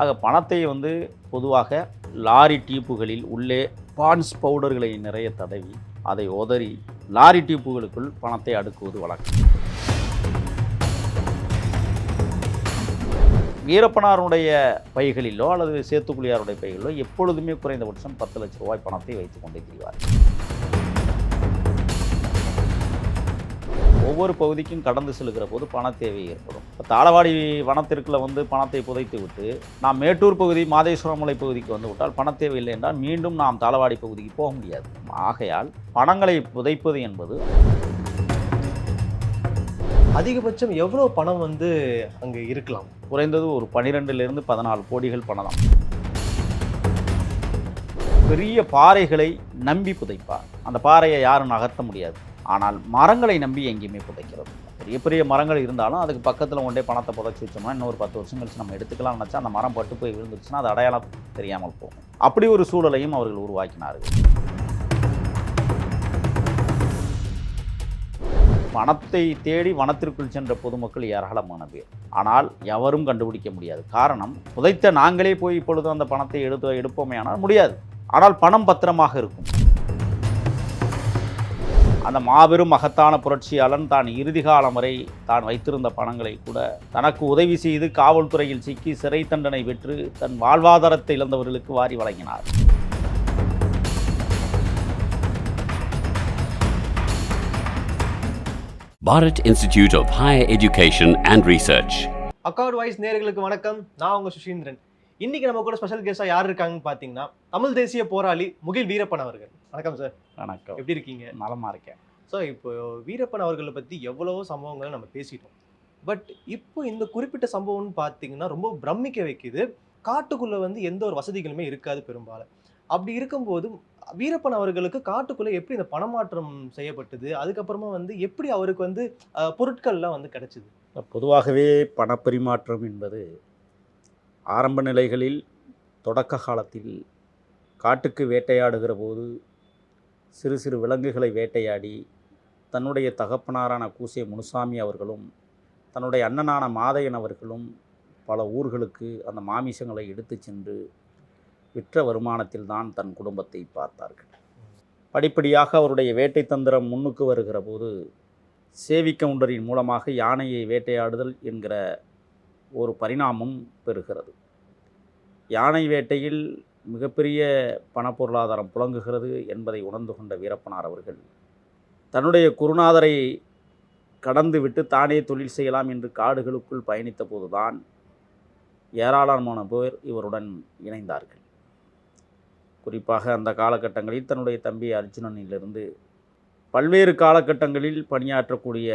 ஆக பணத்தை வந்து பொதுவாக லாரி டியூப்புகளில் உள்ளே பான்ஸ் பவுடர்களை நிறைய தடவி அதை உதறி லாரி டியூப்புகளுக்குள் பணத்தை அடுக்குவது வழக்கம். வீரப்பனாருடைய பைகளிலோ அல்லது சேத்துக்குழியாருடைய பைகளிலோ எப்பொழுதுமே குறைந்தபட்சம் பத்து லட்சம் ரூபாய் பணத்தை வைத்துக் கொண்டே திரிவார்கள். ஒவ்வொரு பகுதிக்கும் கடந்து செல்கிற போது பண தேவை ஏற்படும். இப்போ தாளவாடி வனத்திற்குள்ள வந்து பணத்தை புதைத்து விட்டு நாம் மேட்டூர் பகுதி மாதேஸ்வரம் மலை பகுதிக்கு வந்து விட்டால் பண தேவை இல்லை என்றால் மீண்டும் நாம் தாளவாடி பகுதிக்கு போக முடியாது. ஆகையால் பணங்களை புதைப்பது என்பது அதிகபட்சம் எவ்வளவு பணம் வந்து அங்க இருக்கலாம்? குறைந்தது ஒரு பன்னிரெண்டிலிருந்து பதினாலு கோடிகள் பணம் பெரிய பாறைகளை நம்பி புதைப்பார். அந்த பாறையை யாரும் நகர்த்த முடியாது. ஆனால் மரங்களை நம்பி எங்கேயுமே புதைக்கிறது பெரிய பெரிய மரங்கள் இருந்தாலும் அதுக்கு பக்கத்தில் ஒன்றே பணத்தை புதைச்சி வச்சோம்னா இன்னொரு பத்து வருஷம் கழிச்சு நம்ம எடுத்துக்கலாம்னு நினச்சா அந்த மரம் பட்டு போய் விழுந்துருச்சுன்னா அது அடையாளம் தெரியாமல் போகும். அப்படி ஒரு சூழலையும் அவர்கள் உருவாக்கினார்கள். பணத்தை தேடி வனத்திற்குள் சென்ற பொதுமக்கள் ஏராளமான பேர் ஆனால் எவரும் கண்டுபிடிக்க முடியாது. காரணம் புதைத்த நாங்களே போய் இப்பொழுது அந்த பணத்தை எடுத்து எடுப்போமே ஆனால் முடியாது. ஆனால் பணம் பத்திரமாக இருக்கும். அந்த மாபெரும் மகத்தான புரட்சியாளன் தான் இறுதி காலம் வரை தான் வைத்திருந்த பணங்களை கூட தனக்கு உதவி செய்து காவல்துறையில் சிக்கி சிறை தண்டனை பெற்று தன் வாழ்வாதாரத்தை இழந்தவர்களுக்கு வாரி வழங்கினார். Bharat Institute of Higher Education and Research. Accord Voice நேயர்களுக்கு வணக்கம். நான் உங்க சுஷீந்திரன். இன்னைக்கு நம்ம கூட ஸ்பெஷல் கெஸ்டா யார் இருக்காங்கன்னு பாத்தீங்கன்னா தமிழ் தேசிய போராளி முகில் வீரப்பன் அவர்கள். வணக்கம் சார். வணக்கம். எப்படி இருக்கீங்க? நலமா இருக்கேன். ஸோ இப்போ வீரப்பன் அவர்களை பத்தி எவ்வளவோ சம்பவங்களை நம்ம பேசிட்டோம். பட் இப்போ இந்த குறிப்பிட்ட சம்பவம்னு பார்த்தீங்கன்னா ரொம்ப பிரமிக்க வைக்குது. காட்டுக்குள்ள வந்து எந்த ஒரு வசதிகளுமே இருக்காது பெரும்பாலும். அப்படி இருக்கும்போது வீரப்பன் அவர்களுக்கு காட்டுக்குள்ள எப்படி இந்த பணமாற்றம் செய்யப்பட்டது? அதுக்கப்புறமா வந்து எப்படி அவருக்கு வந்து பொருட்கள்லாம் வந்து கிடைச்சது? பொதுவாகவே பணப்பரிமாற்றம் என்பது ஆரம்ப நிலைகளில் தொடக்க காலத்தில் காட்டுக்கு வேட்டையாடுகிற போது சிறு சிறு விலங்குகளை வேட்டையாடி தன்னுடைய தகப்பனாரான கூசே முனுசாமி அவர்களும் தன்னுடைய அண்ணனான மாதையன் அவர்களும் பல ஊர்களுக்கு அந்த மாமிசங்களை எடுத்து சென்று விற்ற வருமானத்தில் தான் தன் குடும்பத்தை பார்த்தார்கள். படிப்படியாக அவருடைய வேட்டை தந்திரம் முன்னுக்கு வருகிற போது சேவிக்கவுண்டரின் மூலமாக யானையை வேட்டையாடுதல் என்கிற ஒரு பரிணாமம் பெறுகிறது. யானை வேட்டையில் மிகப்பெரிய பணப்பொருளாதாரம் புழங்குகிறது என்பதை உணர்ந்து கொண்ட வீரப்பனார் அவர்கள் தன்னுடைய குருநாதரை கடந்து விட்டு தானே தொழில் செய்யலாம் என்று காடுகளுக்குள் பயணித்த போதுதான் ஏராளமான பேர் இவருடன் இணைந்தார்கள். குறிப்பாக அந்த காலகட்டங்களில் தன்னுடைய தம்பி அர்ஜுனனிலிருந்து பல்வேறு காலகட்டங்களில் பணியாற்றக்கூடிய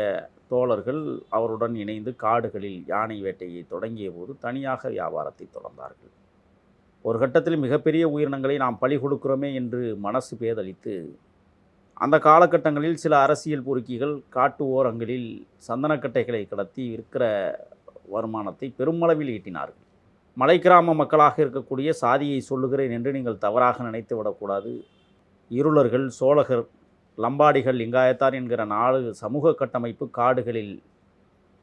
தோழர்கள் அவருடன் இணைந்து காடுகளில் யானை வேட்டையை தொடங்கிய போது தனியாக வியாபாரத்தை தொடர்ந்தார்கள். ஒரு கட்டத்தில் மிகப்பெரிய உயிரினங்களை நாம் பழி கொடுக்கிறோமே என்று மனசு பேதளித்து அந்த காலகட்டங்களில் சில அரசியல் பொறுக்கிகள் காட்டு ஓரங்களில் சந்தனக்கட்டைகளை கடத்தி இருக்கிற வருமானத்தை பெருமளவில் ஈட்டினார்கள். மலை கிராம மக்களாக இருக்கக்கூடிய சாதியை சொல்லுகிறேன் என்று நீங்கள் தவறாக நினைத்து விடக்கூடாது. இருளர்கள் சோழகர் லம்பாடிகள் லிங்காயத்தார் என்கிற நாலு சமூக கட்டமைப்பு காடுகளில்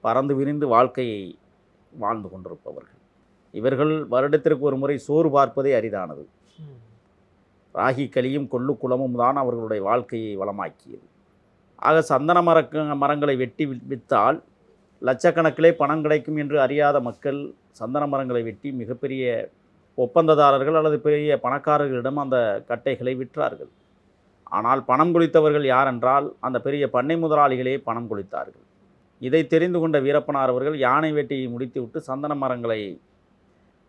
பறந்து விரிந்து வாழ்க்கையை வாழ்ந்து கொண்டிருப்பவர்கள். இவர்கள் வருடத்திற்கு ஒரு முறை சோறு பார்ப்பதே அரிதானது. ராகி களியும் கொள்ளு குளமும் தான் அவர்களுடைய வாழ்க்கையை வளமாக்கியது. ஆக சந்தன மரக்க மரங்களை வெட்டி விற்றால் லட்சக்கணக்கிலே பணம் கிடைக்கும் என்று அறியாத மக்கள் சந்தன மரங்களை வெட்டி மிகப்பெரிய ஒப்பந்ததாரர்கள் அல்லது பெரிய பணக்காரர்களிடம் அந்த கட்டைகளை விற்றார்கள். ஆனால் பணம் கொளித்தவர்கள் யார் என்றால் அந்த பெரிய பண்ணை முதலாளிகளே பணம் கொளித்தார்கள். இதை தெரிந்து கொண்ட வீரப்பனார் அவர்கள் யானை வேட்டையை முடித்துவிட்டு சந்தன மரங்களை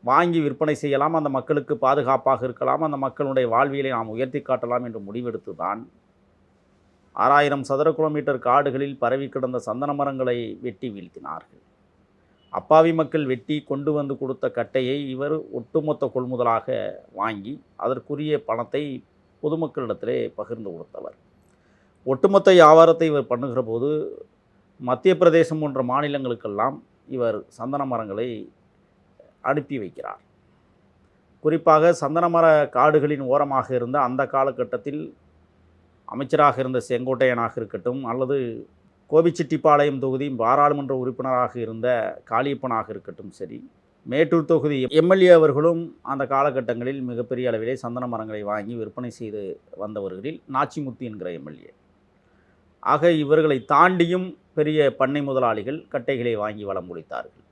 வாங்கி விற்பனை செய்யலாம் அந்த மக்களுக்கு பாதுகாப்பாக இருக்கலாம் அந்த மக்களுடைய வாழ்வியலை நாம் உயர்த்தி காட்டலாம் என்று முடிவெடுத்து தான் ஆறாயிரம் சதுர கிலோமீட்டர் காடுகளில் பரவி கிடந்த சந்தன மரங்களை வெட்டி வீழ்த்தினார்கள். அப்பாவி மக்கள் வெட்டி கொண்டு வந்து கொடுத்த கட்டையை இவர் ஒட்டுமொத்த கொள்முதலாக வாங்கி அதற்குரிய பணத்தை பொதுமக்களிடத்திலே பகிர்ந்து கொடுத்தவர். ஒட்டுமொத்த வியாபாரத்தை இவர் பண்ணுகிற போது மத்திய பிரதேசம் போன்ற மாநிலங்களுக்கெல்லாம் இவர் சந்தன மரங்களை அனுப்பி வைக்கிறார். குறிப்பாக சந்தனமர காடுகளின் ஓரமாக இருந்த அந்த காலகட்டத்தில் அமைச்சராக இருந்த செங்கோட்டையனாக இருக்கட்டும் அல்லது கோபிச்செட்டிப்பாளையம் தொகுதி பாராளுமன்ற உறுப்பினராக இருந்த காளியப்பனாக இருக்கட்டும் சரி மேட்டூர் தொகுதி எம்எல்ஏ அவர்களும் அந்த காலகட்டங்களில் மிகப்பெரிய அளவிலே சந்தன மரங்களை வாங்கி விற்பனை செய்து வந்தவர்களில் நாச்சிமுத்து என்கிற எம்எல்ஏ. ஆக இவர்களை தாண்டியும் பெரிய பண்ணை முதலாளிகள் கட்டைகளை வாங்கி வளம் முடித்தார்கள்.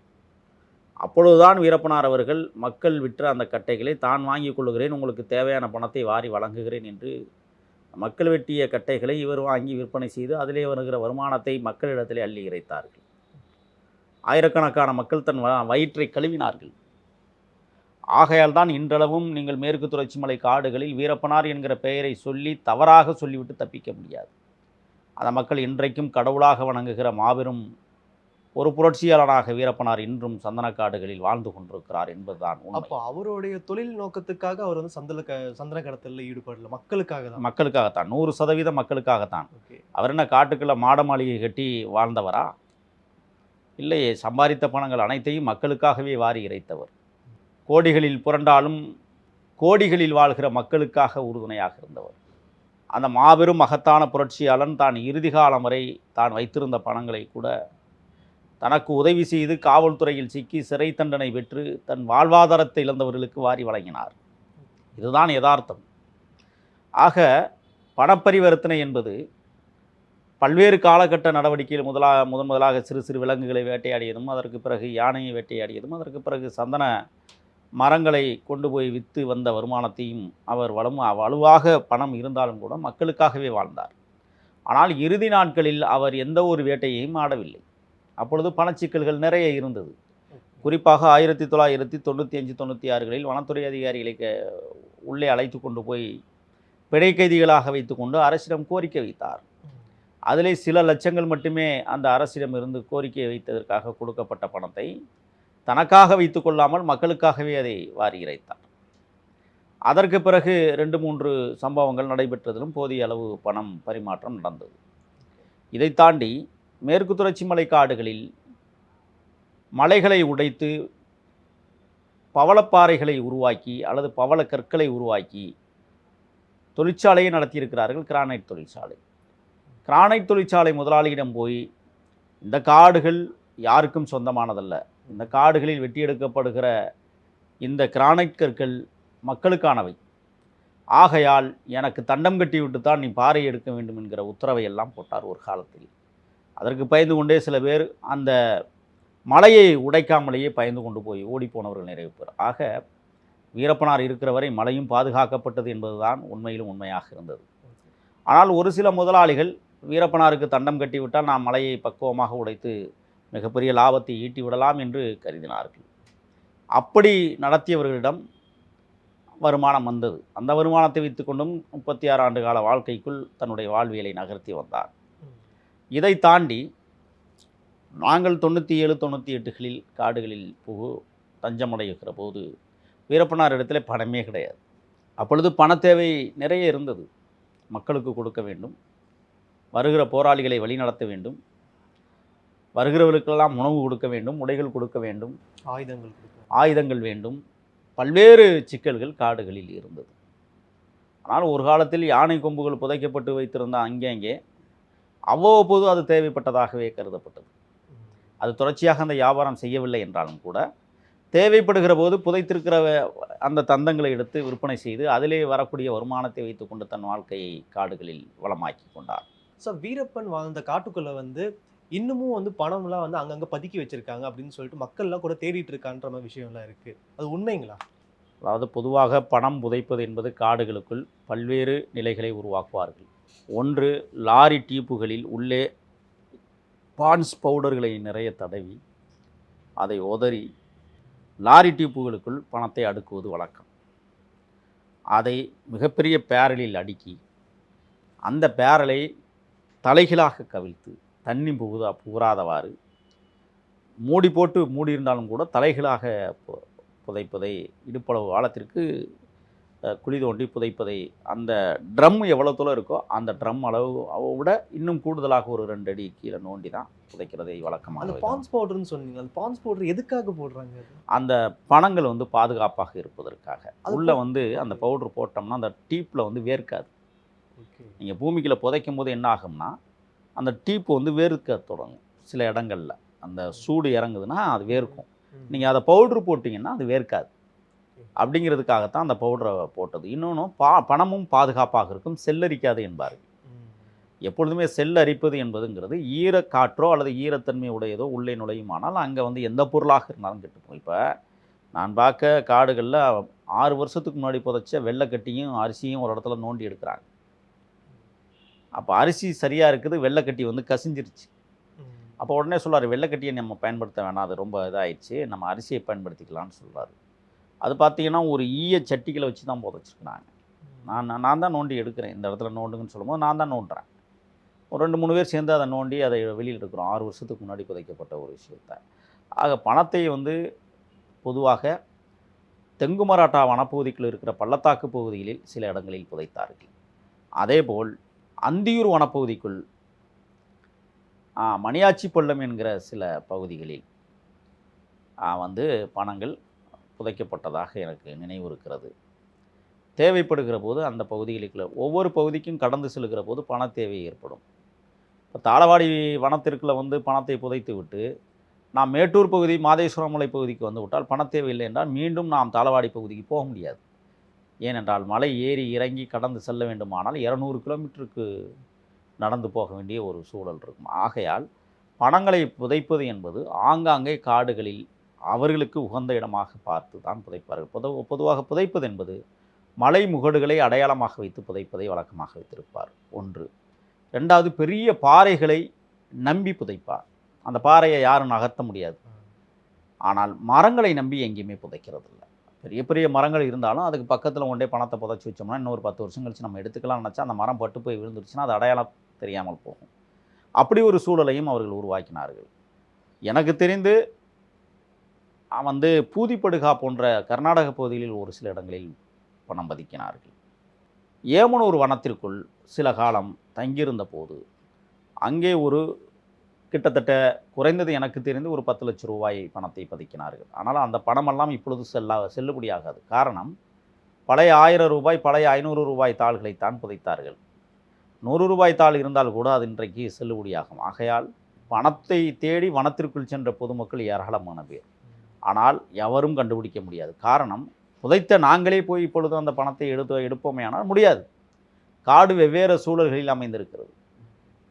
அப்பொழுதுதான் வீரப்பனார் அவர்கள் மக்கள் விற்ற அந்த கட்டைகளை தான் வாங்கிக் கொள்கிறேன் உங்களுக்கு தேவையான பணத்தை வாரி வழங்குகிறேன் என்று மக்கள் வெட்டிய கட்டைகளை இவர் வாங்கி விற்பனை செய்து அதிலே வருகிற வருமானத்தை மக்களிடத்திலே அள்ளி இறைத்தார்கள். ஆயிரக்கணக்கான மக்கள் தன் வயிற்றை கழுவினார்கள். ஆகையால் தான் இன்றளவும் நீங்கள் மேற்கு தொடர்ச்சி மலை காடுகளில் வீரப்பனார் என்கிற பெயரை சொல்லி தவறாக சொல்லிவிட்டு தப்பிக்க முடியாது. அந்த மக்கள் இன்றைக்கும் கடவுளாக வணங்குகிற மாபெரும் ஒரு புரட்சியாளனாக வீரப்பனார் இன்றும் சந்தனக்காடுகளில் வாழ்ந்து கொண்டிருக்கிறார் என்பதுதான் அப்போ அவருடைய தொழில் நோக்கத்துக்காக அவர் வந்து சந்தன க சந்தன கடத்தல ஈடுபடல. மக்களுக்காக தான் மக்களுக்காகத்தான். நூறு சதவீதம் மக்களுக்காகத்தான். அவர் என்ன காட்டுக்குள்ள மாட மாளிகை கட்டி வாழ்ந்தவரா? இல்லையே. சம்பாதித்த பணங்கள் அனைத்தையும் மக்களுக்காகவே வாரி இறைத்தவர். கோடிகளில் புரண்டாலும் கோடிகளில் வாழ்கிற மக்களுக்காக உறுதுணையாக இருந்தவர். அந்த மாபெரும் மகத்தான புரட்சியாளன் தான் இறுதி காலம் வரை தான் வைத்திருந்த பணங்களை கூட தனக்கு உதவி செய்து காவல்துறையில் சிக்கி சிறை தண்டனை பெற்று தன் வாழ்வாதாரத்தை இழந்தவர்களுக்கு வாரி வழங்கினார். இதுதான் யதார்த்தம். ஆக பணப்பரிவர்த்தனை என்பது பல்வேறு காலகட்ட நடவடிக்கையில் முதலாக முதன் முதலாக சிறு சிறு விலங்குகளை வேட்டையாடியதும் அதற்கு பிறகு யானையை வேட்டையாடியதும் அதற்கு பிறகு சந்தன மரங்களை கொண்டு போய் விற்று வந்த வருமானத்தையும் அவர் வலும் வலுவாக பணம் இருந்தாலும் கூட மக்களுக்காகவே வாழ்ந்தார். ஆனால் இறுதி நாட்களில் அவர் எந்த ஒரு வேட்டையையும் ஆடவில்லை. அப்பொழுது பணச்சிக்கல்கள் நிறைய இருந்தது. குறிப்பாக ஆயிரத்தி தொள்ளாயிரத்தி தொண்ணூற்றி அஞ்சு தொண்ணூற்றி ஆறுகளில் வனத்துறை அதிகாரிகளை உள்ளே அழைத்து கொண்டு போய் பிழை கைதிகளாக வைத்துக்கொண்டு அரசிடம் கோரிக்கை வைத்தார். அதிலே சில லட்சங்கள் மட்டுமே அந்த அரசிடம் இருந்து கோரிக்கை வைத்ததற்காக கொடுக்கப்பட்ட பணத்தை தனக்காக வைத்து கொள்ளாமல் மக்களுக்காகவே அதை வாரி இறைத்தார். அதற்கு பிறகு ரெண்டு மூன்று சம்பவங்கள் நடைபெற்றதிலும் போதிய அளவு பணம் பரிமாற்றம் நடந்தது. இதை தாண்டி மேற்கு தொடர்ச்சி மலை காடுகளில் மலைகளை உடைத்து பவளப்பாறைகளை உருவாக்கி அல்லது பவள கற்களை உருவாக்கி தொழிற்சாலையை நடத்தியிருக்கிறார்கள் கிரானைட் தொழிற்சாலை. கிரானைட் தொழிற்சாலை முதலாளியிடம் போய் இந்த காடுகள் யாருக்கும் சொந்தமானதல்ல. இந்த காடுகளில் வெட்டி எடுக்கப்படுகிற இந்த கிரானைட் கற்கள் மக்களுக்கானவை. ஆகையால் எனக்கு தண்டம் கட்டி விட்டு தான் நீ பாறை எடுக்க வேண்டும் என்கிற உத்தரவை எல்லாம் போட்டார் ஒரு காலத்தில். அதற்கு பயந்து கொண்டே சில பேர் அந்த மலையை உடைக்காமலேயே பயந்து கொண்டு போய் ஓடிப்போனவர்கள் நிறைய பேர். ஆக வீரப்பனார் இருக்கிற வரை மலையும் பாதுகாக்கப்பட்டது என்பதுதான் உண்மையிலும் உண்மையாக இருந்தது. ஆனால் ஒரு சில முதலாளிகள் வீரப்பனாருக்கு தண்டம் கட்டிவிட்டால் நாம் மலையை பக்குவமாக உடைத்து மிகப்பெரிய லாபத்தை ஈட்டி விடலாம் என்று கருதினார்கள். அப்படி நடத்தியவர்களிடம் வருமானம் வந்தது. அந்த வருமானத்தை வைத்துக்கொண்டும் முப்பத்தி ஆறு ஆண்டு கால வாழ்க்கைக்குள் தன்னுடைய வாழ்வியலை நகர்த்தி வந்தார் இதை தாண்டி நாங்கள் தொண்ணூற்றி ஏழு தொண்ணூற்றி எட்டுகளில் காடுகளில் புகு தஞ்சமடைகிற போது வீரப்பனார் இடத்துல பணமே கிடையாது. அப்பொழுது பண தேவை நிறைய இருந்தது. மக்களுக்கு கொடுக்க வேண்டும். வருகிற போராளிகளை வழிநடத்த வேண்டும். வருகிறவர்களுக்கெல்லாம் உணவு கொடுக்க வேண்டும். உடைகள் கொடுக்க வேண்டும். ஆயுதங்கள் ஆயுதங்கள் வேண்டும். பல்வேறு சிக்கல்கள் காடுகளில் இருந்தது. ஆனால் ஒரு காலத்தில் யானை கொம்புகள் புதைக்கப்பட்டு வைத்திருந்த அங்கங்கே அவ்வப்போது அது தேவைப்பட்டதாகவே கருதப்பட்டது. அது தொடர்ச்சியாக அந்த வியாபாரம் செய்யவில்லை என்றாலும் கூட தேவைப்படுகிற போது புதைத்திருக்கிற அந்த தந்தங்களை எடுத்து விற்பனை செய்து அதிலே வரக்கூடிய வருமானத்தை வைத்துக்கொண்டு தன் வாழ்க்கையை காடுகளில் வளமாக்கி கொண்டார். ஸோ வீரப்பன் வாழ்ந்த காட்டுக்குள்ள வந்து இன்னமும் வந்து பணம்லாம் வந்து அங்கங்க பதுக்கி வச்சிருக்காங்க அப்படின்னு சொல்லிட்டு மக்கள்லாம் கூட தேடிட்டு இருக்கான்ற மாதிரி விஷயம்லாம் இருக்கு. அது உண்மைங்களா? அதாவது பொதுவாக பணம் புதைப்பது என்பது காடுகளுக்குள் பல்வேறு நிலைகளை உருவாக்குவார்கள். ஒன்று லாரி டீப்புகளில் உள்ளே பான்ஸ் பவுடர்களை நிறைய தடவி அதை உதறி லாரி டீப்புகளுக்குள் பணத்தை அடுக்குவது வழக்கம். அதை மிகப்பெரிய பேரலில் அடுக்கி அந்த பேரலை தலைகீழாக கவிழ்த்து தண்ணி புகுதா புகுறாதவாறு மூடி போட்டு மூடியிருந்தாலும் கூட தலைகளாக பு- புதைப்பதை இடுப்பளவு காலத்திற்கு குழி தோண்டி புதைப்பதை அந்த ட்ரம் எவ்வளோ தூரம் இருக்கோ அந்த ட்ரம் அளவு விட இன்னும் கூடுதலாக ஒரு ரெண்டு அடி கீழே நோண்டி தான் புதைக்கிறதை வழக்கமாக அந்த. பான்ஸ் பவுடர்னு சொன்னீங்க அந்த பான்ஸ் பவுடர் எதுக்காக போடுறாங்க அந்த பணங்கள் வந்து பாதுகாப்பாக இருப்பதற்காக. உள்ளே வந்து அந்த பவுடர் போட்டோம்னா அந்த டீப்பில் வந்து வேர்க்காது. ஓகே. நீங்கள் பூமிக்குள்ள புதைக்கும் போது என்ன ஆகும்னா அந்த டீப்பு வந்து வேர்க்க தொடங்கும் சில இடங்களில். அந்த சூடு இறங்குதுன்னா அது வேர்க்கும். நீங்கள் அதை பவுட்ரு போட்டிங்கன்னா அது வேர்க்காது. அப்படிங்கிறதுக்காகத்தான் அந்த பவுடரை போட்டது. இன்னொன்று பா பணமும் பாதுகாப்பாக இருக்கும் செல்லரிக்காது என்பார்கள். எப்பொழுதுமே செல் அரிப்பது என்பதுங்கிறது ஈரக்காற்றோ அல்லது ஈரத்தன்மை உடையதோ உள்ளே நுழையுமானால் அங்கே வந்து எந்த பொருளாக இருந்தாலும் கெட்டு போகும் இப்போ நான் பார்க்க காடுகளில் ஆறு வருஷத்துக்கு முன்னாடி புதைச்ச வெள்ளைக்கட்டியும் அரிசியும் ஒரு இடத்துல நோண்டி எடுக்கிறாங்க. அப்போ அரிசி சரியாக இருக்குது வெள்ளைக்கட்டி வந்து கசிஞ்சிருச்சு. அப்போ உடனே சொல்றாரு வெள்ளைக்கட்டியை நம்ம பயன்படுத்த வேணாம் அது ரொம்ப இதாயிடுச்சு நம்ம அரிசியை பயன்படுத்திக்கலாம்னு சொல்றாரு அது பார்த்தீங்கன்னா ஒரு ஈய சட்டிகளை வச்சு தான் புதைச்சிருக்கிறாங்க நான் நான் தான் நோண்டி எடுக்கிறேன். இந்த இடத்துல நோண்டுங்கன்னு சொல்லும்போது நான் தான் நோண்டுறேன். ஒரு ரெண்டு மூணு பேர் சேர்ந்து அதை நோண்டி அதை வெளியில் எடுக்கிறோம். ஆறு வருஷத்துக்கு முன்னாடி புதைக்கப்பட்ட ஒரு விஷயத்தை. ஆக பணத்தை வந்து பொதுவாக தெங்கு மராட்டா வனப்பகுதிக்குள் இருக்கிற பள்ளத்தாக்கு பகுதிகளில் சில இடங்களில் புதைத்தார்கள். அதேபோல் அந்தியூர் வனப்பகுதிக்குள் மணியாச்சி பள்ளம் என்கிற சில பகுதிகளில் வந்து பணங்கள் புதைக்கப்பட்டதாக எனக்கு நினைவு இருக்கிறது. தேவைப்படுகிற போது அந்த பகுதிகளுக்குள்ள ஒவ்வொரு பகுதிக்கும் கடந்து செல்கிற போது பண தேவை ஏற்படும். இப்போ தாளவாடி வனத்திற்குள்ள வந்து பணத்தை புதைத்து விட்டு நாம் மேட்டூர் பகுதி மாதேஸ்வரம் மலை பகுதிக்கு வந்து விட்டால் பண தேவை இல்லை என்றால் மீண்டும் நாம் தாளவாடி பகுதிக்கு போக முடியாது. ஏனென்றால் மலை ஏறி இறங்கி கடந்து செல்ல வேண்டுமானால் இரநூறு கிலோமீட்டருக்கு நடந்து போக வேண்டிய ஒரு சூழல் இருக்கும். ஆகையால் பணங்களை புதைப்பது என்பது ஆங்காங்கே காடுகளில் அவர்களுக்கு உகந்த இடமாக பார்த்து தான் புதைப்பார்கள். பொது பொதுவாக புதைப்பது என்பது மலை முகடுகளை அடையாளமாக வைத்து புதைப்பதை வழக்கமாக வைத்திருப்பார். ஒன்று. ரெண்டாவது பெரிய பாறைகளை நம்பி புதைப்பார். அந்த பாறையை யாரும் நகர்த்த முடியாது. ஆனால் மரங்களை நம்பி எங்கேயுமே புதைக்கிறது இல்லை பெரிய பெரிய மரங்கள் இருந்தாலும் அதுக்கு பக்கத்தில் ஒன்றே பணத்தை புதைச்சி வச்சோம்னா இன்னொரு பத்து வருஷம் கழிச்சு நம்ம எடுத்துக்கலாம் நினச்சா அந்த மரம் பட்டு போய் விழுந்துருச்சுன்னா அது அடையாளம் தெரியாமல் போகும். அப்படி ஒரு சூழலையும் அவர்கள் உருவாக்கினார்கள். எனக்கு தெரிந்து வந்து பூதிப்படுகா போன்ற கர்நாடக பகுதிகளில் ஒரு சில இடங்களில் பணம் பதிக்கினார்கள். ஏமனூர் வனத்திற்குள் சில காலம் தங்கியிருந்த போது அங்கே ஒரு கிட்டத்தட்ட குறைந்தது எனக்கு தெரிந்து ஒரு பத்து லட்சம் ரூபாய் பணத்தை பதிக்கினார்கள். ஆனால் அந்த பணமெல்லாம் இப்பொழுது செல்லா செல்லுபடியாகாது. காரணம் பழைய ஆயிரம் ரூபாய் பழைய ஐநூறு ரூபாய் தாள்களைத்தான் புதைத்தார்கள். நூறு ரூபாய் தாள் இருந்தால் கூட அது இன்றைக்கு செல்லுபடியாகும். ஆகையால் பணத்தை தேடி வனத்திற்குள் சென்ற பொதுமக்கள் ஏராளமான பேர் ஆனால் எவரும் கண்டுபிடிக்க முடியாது. காரணம் புதைத்த நாங்களே போய் இப்பொழுது அந்த பணத்தை எடுத்து எடுப்போமே ஆனால் முடியாது. காடு வெவ்வேறு சூழல்களில் அமைந்திருக்கிறது.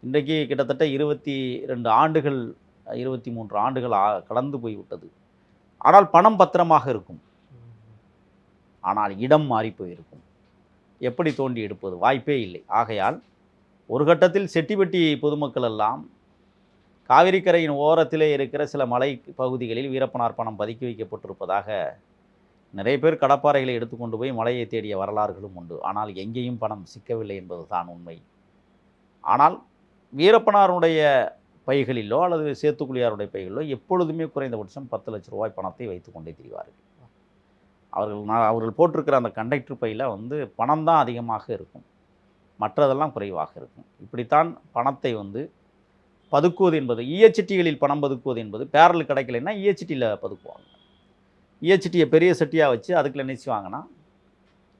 இன்றைக்கு கிட்டத்தட்ட இருபத்தி ரெண்டு ஆண்டுகள் இருபத்தி மூன்று ஆண்டுகள் ஆ- கடந்து போய்விட்டது. ஆனால் பணம் பத்திரமாக இருக்கும். ஆனால் இடம் மாறி போயிருக்கும் எப்படி தோண்டி எடுப்பது? வாய்ப்பே இல்லை. ஆகையால் ஒரு கட்டத்தில் செட்டிப்பட்டி பொதுமக்கள் எல்லாம் காவிரிக்கரையின் ஓரத்திலே இருக்கிற சில மலை பகுதிகளில் வீரப்பனார் பணம் பதுக்கி வைக்கப்பட்டிருப்பதாக நிறைய பேர் கடப்பாறைகளை எடுத்துக்கொண்டு போய் மலையை தேடிய வரலாறுகளும் உண்டு. ஆனால் எங்கேயும் பணம் சிக்கவில்லை என்பது தான் உண்மை. ஆனால் வீரப்பனாருடைய பைகளிலோ அல்லது சேத்துக்குழியாருடைய பைகளிலோ எப்பொழுதுமே குறைந்தபட்சம் பத்து லட்ச ரூபாய் பணத்தை வைத்துக்கொண்டே திரிவார்கள். அவர்கள் நான் அவர்கள் போட்டிருக்கிற அந்த கண்டக்டர் பையில் வந்து பணம் தான் அதிகமாக இருக்கும். மற்றதெல்லாம் குறைவாக இருக்கும். இப்படித்தான் பணத்தை வந்து பதுக்குவது என்பது இஎச்சிட்டிகளில் பணம் பதுக்குவது என்பது பேரல் கிடைக்கலைன்னா இஎச்சிட்டியில் பதுக்குவாங்க. இஎச்சிட்டியை பெரிய சட்டியாக வச்சு அதுக்குள்ளே என்ன செய்வாங்கன்னா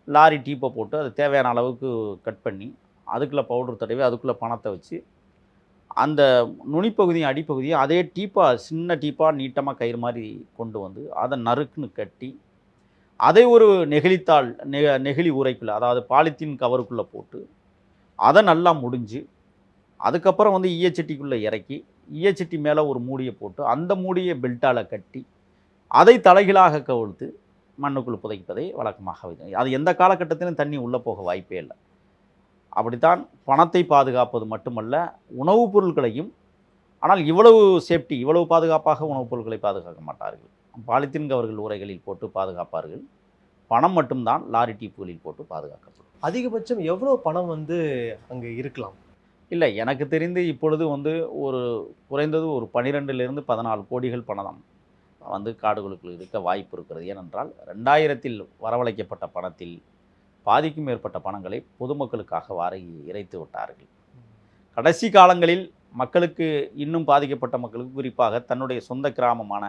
லாரி டீப்பை போட்டு அது தேவையான அளவுக்கு கட் பண்ணி அதுக்குள்ளே பவுடர் தடவி அதுக்குள்ளே பணத்தை வச்சு அந்த நுனிப்பகுதியும் அடிப்பகுதியும் அதே டீப்பாக சின்ன டீப்பாக நீட்டமாக கயிறு மாதிரி கொண்டு வந்து அதை நறுக்குன்னு கட்டி அதை ஒரு நெகிழித்தாள் நெ நெகிழி உரைக்குள்ளே அதாவது பாலித்தீன் கவருக்குள்ளே போட்டு அதை நல்லா முடிஞ்சு அதுக்கப்புறம் வந்து ஈயச்சட்டிக்குள்ளே இறக்கி ஈயச்சட்டி மேலே ஒரு மூடியை போட்டு அந்த மூடியை பெல்ட்டால் கட்டி அதை தலைகீழாக கவிழ்த்து மண்ணுக்குள் புதைப்பதை வழக்கமாக வைத்து அது எந்த காலகட்டத்திலும் தண்ணி உள்ளே போக வாய்ப்பே இல்லை. அப்படித்தான் பணத்தை பாதுகாப்பது மட்டுமல்ல உணவுப் பொருட்களையும் ஆனால் இவ்வளவு சேஃப்டி இவ்வளவு பாதுகாப்பாக உணவுப் பொருட்களை பாதுகாக்க மாட்டார்கள். பாலித்தீன் கவர்கள் உரைகளில் போட்டு பாதுகாப்பார்கள். பணம் மட்டும்தான் லாரி டீப்புகளில் போட்டு பாதுகாக்கப்படும். அதிகபட்சம் எவ்வளோ பணம் வந்து அங்கே இருக்கலாம்? இல்லை எனக்கு தெரிந்து இப்பொழுது வந்து ஒரு குறைந்தது ஒரு பன்னிரெண்டிலிருந்து பதினாலு கோடிகள் பணம் வந்து காடுகளுக்குள் இருக்க வாய்ப்பு இருக்கிறது. ஏனென்றால் ரெண்டாயிரத்தில் வரவழைக்கப்பட்ட பணத்தில் பாதிக்கும் மேற்பட்ட பணங்களை பொதுமக்களுக்காக வாரி இறைத்து விட்டார்கள். கடைசி காலங்களில் மக்களுக்கு இன்னும் பாதிக்கப்பட்ட மக்களுக்கு குறிப்பாக தன்னுடைய சொந்த கிராமமான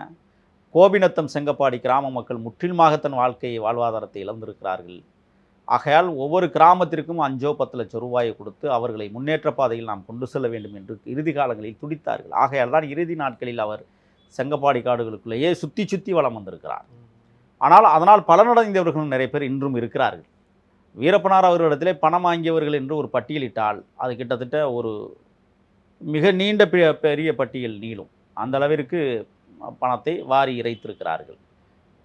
கோபிநத்தம் செங்கப்பாடி கிராம மக்கள் முற்றிலுமாக தன் வாழ்க்கையை வாழ்வாதாரத்தை இழந்திருக்கிறார்கள். ஆகையால் ஒவ்வொரு கிராமத்திற்கும் அஞ்சோ பத்து லட்சம் ரூபாயை கொடுத்து அவர்களை முன்னேற்ற பாதையில் நாம் கொண்டு செல்ல வேண்டும் என்று இறுதி காலங்களில் துடித்தார்கள். ஆகையால் தான் இறுதி நாட்களில் அவர் செங்கப்பாடி காடுகளுக்குள்ளேயே சுற்றி சுற்றி வளம் வந்திருக்கிறார். ஆனால் அதனால் பலனடைந்தவர்களும் நிறைய பேர் இன்றும் இருக்கிறார்கள். வீரப்பனார் அவர்களிடத்திலே பணம் வாங்கியவர்கள் என்று ஒரு பட்டியலிட்டால் அது கிட்டத்தட்ட ஒரு மிக நீண்ட பெ- பெரிய பட்டியல் நீளும். அந்த அளவிற்கு பணத்தை வாரி இறைத்திருக்கிறார்கள்.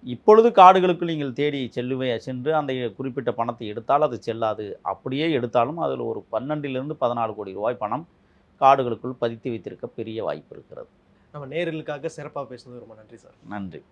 இப்பொழுது காடுகளுக்கு நீங்கள் தேடி செல்லுவே சென்று அந்த குறிப்பிட்ட பணத்தை எடுத்தால் அது செல்லாது. அப்படியே எடுத்தாலும் அதில் ஒரு பன்னெண்டிலிருந்து பதினாலு கோடி ரூபாய் பணம் காடுகளுக்குள் பதித்து வைத்திருக்க பெரிய வாய்ப்பு இருக்கிறது. நம்ம நேர்களுக்காக சிறப்பா பேசுனது ரொம்ப நன்றி சார். நன்றி.